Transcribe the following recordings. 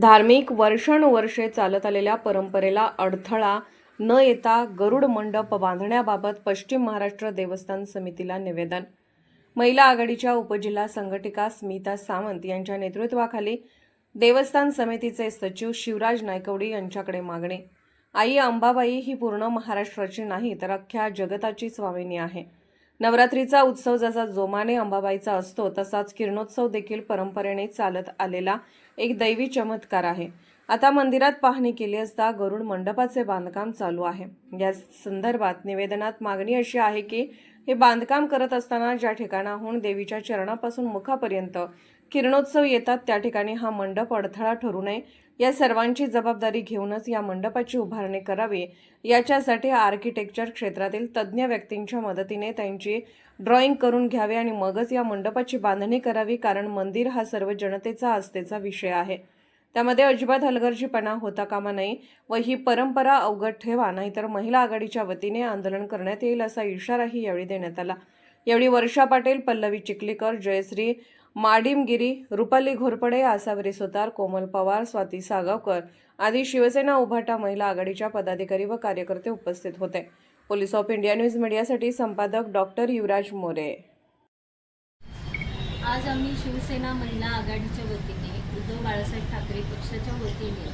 धार्मिक वर्षानुवर्षे चालत आलेल्या परंपरेला अडथळा न येता गरुड मंडप बांधण्याबाबत पश्चिम महाराष्ट्र देवस्थान समितीला निवेदन. महिला आघाडीच्या उपजिल्हा संघटिका स्मिता सावंत यांच्या नेतृत्वाखाली देवस्थान समितीचे सचिव शिवराज नायकवडी यांच्याकडे मागणी. आई अंबाबाई ही पूर्ण महाराष्ट्राची नाही तर अख्ख्या जगताची स्वामिनी आहे. नवरात्रीचा उत्सव जसा जोमाने अंबाबाईचा असतो तसाच किरणोत्सव देखील परंपरेने चालत आलेला एक दैवी चमत्कार आहे. आता मंदिरात पाहणी केली असता गरुड मंडपाचे बांधकाम चालू आहे. या संदर्भात निवेदनात मागणी अशी आहे की हे बांधकाम करत असताना ज्या ठिकाणाहून देवीच्या चरणापासून मुखापर्यंत किरणोत्सव येतात त्या ठिकाणी हा मंडप अडथळा ठरू नये. या सर्वांची जबाबदारी घेऊनच या मंडपाची उभारणी करावी. याच्यासाठी आर्किटेक्चर क्षेत्रातील तज्ज्ञ व्यक्तींच्या मदतीने त्यांची ड्रॉइंग करून घ्यावे आणि मगच या मंडपाची बांधणी करावी कारण मंदिर हा सर्व जनतेचा आस्थेचा विषय आहे. त्यामध्ये अजिबात हलगर्जीपणा होता कामा नाही व ही परंपरा अवगत ठेवा नाहीतर महिला आघाडीच्या वतीने आंदोलन करण्यात येईल असा इशाराही यावेळी देण्यात आला. यावेळी वर्षा पाटील पल्लवी चिखलीकर जयश्री माडिमगिरी रुपाली घोरपडे आसावरी सुतार कोमल पवार स्वाती सागावकर आदी शिवसेना उभाटा महिला आघाडीच्या पदाधिकारी व कार्यकर्ते उपस्थित होते. पोलीस ऑफ इंडिया न्यूज मीडियासाठी संपादक डॉक्टर युवराज मोरे. आज आम्ही शिवसेना महिला आघाडीच्या वतीने उद्धव बाळासाहेब ठाकरे पक्षाच्या वतीने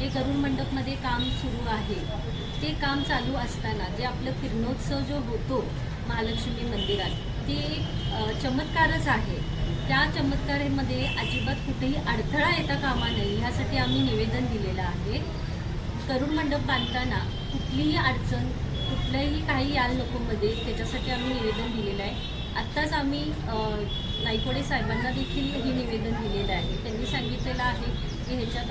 जे करुण मंडपमध्ये काम सुरू आहे. ते काम चालू असताना जे आपलं किरणोत्सव जो होतो महालक्ष्मी मंदिरात ते चमत्कारच आहे. त्या चमत्कारामध्ये अजिबात कुठेही अडथळा येता कामा नये ह्यासाठी आम्ही निवेदन दिलेलं आहे. करुण मंडप बांधताना कुठलीही अडचण कुठलंही काही याल नकोमध्ये त्याच्यासाठी आम्ही निवेदन दिलेलं आहे. आत्ताच आम्ही अ, नायकोडे साहेबांना देखील हे निवेदन दिलेलं आहे. त्यांनी सांगितलेलं आहे की ह्याच्यात